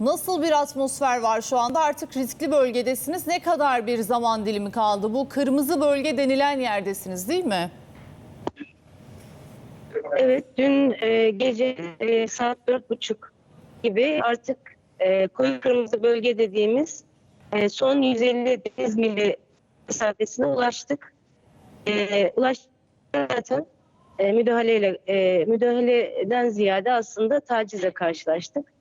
Nasıl bir atmosfer var şu anda? Artık riskli bölgedesiniz. Ne kadar bir zaman dilimi kaldı? Bu kırmızı bölge denilen yerdesiniz değil mi? Evet, dün e, gece e, saat dört buçuk gibi artık e, koyu kırmızı bölge dediğimiz e, son 150 deniz mili mesafesine ulaştık. E, ulaştık zaten e, müdahaleyle e, müdahaleden ziyade aslında tacize karşılaştık.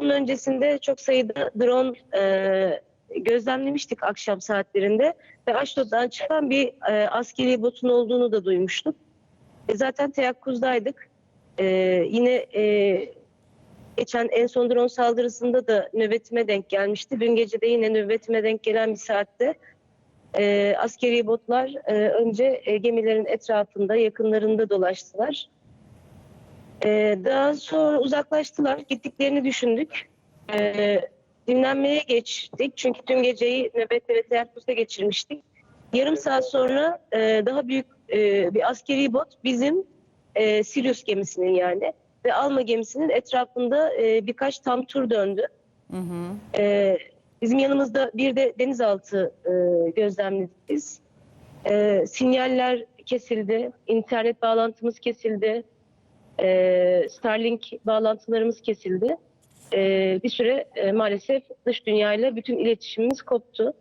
Onun öncesinde çok sayıda drone e, gözlemlemiştik akşam saatlerinde ve Aşdod'dan çıkan bir e, askeri botun olduğunu da duymuştuk. E, zaten teyakkuzdaydık. E, yine e, geçen en son drone saldırısında da nöbetime denk gelmişti. Dün gece de yine nöbetime denk gelen bir saatte e, askeri botlar e, önce e, gemilerin etrafında, yakınlarında dolaştılar. E, daha sonra uzaklaştılar. Gittiklerini düşündük. E, dinlenmeye geçtik. Çünkü tüm geceyi nöbette ve teyakkuzda geçirmiştik. Yarım saat sonra e, daha büyük e, bir askeri bot bizim e, Sirius gemisinin yani ve Alma gemisinin etrafında e, birkaç tam tur döndü. Hı hı. E, bizim yanımızda bir de denizaltı e, gözlemledik biz. E, sinyaller kesildi, internet bağlantımız kesildi, e, Starlink bağlantılarımız kesildi. E, bir süre e, maalesef dış dünyayla bütün iletişimimiz koptu.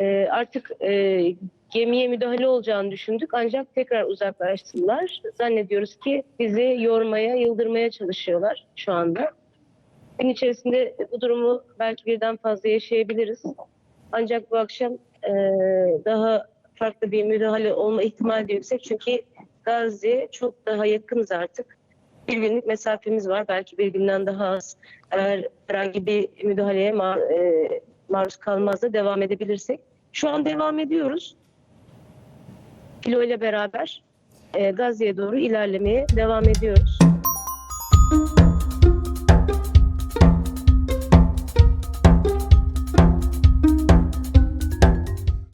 E, artık e, gemiye müdahale olacağını düşündük ancak tekrar uzaklaştılar. Zannediyoruz ki bizi yormaya, yıldırmaya çalışıyorlar şu anda. Gün içerisinde bu durumu belki birden fazla yaşayabiliriz. Ancak bu akşam e, daha farklı bir müdahale olma ihtimali de yüksek. Çünkü Gazze'ye çok daha yakınız artık. Bir günlük mesafemiz var. Belki bir günden daha az. Eğer herhangi bir müdahaleye ma- e, maruz kalmaz da devam edebilirsek. Şu an devam ediyoruz. Filo ile beraber e, Gazze'ye doğru ilerlemeye devam ediyoruz.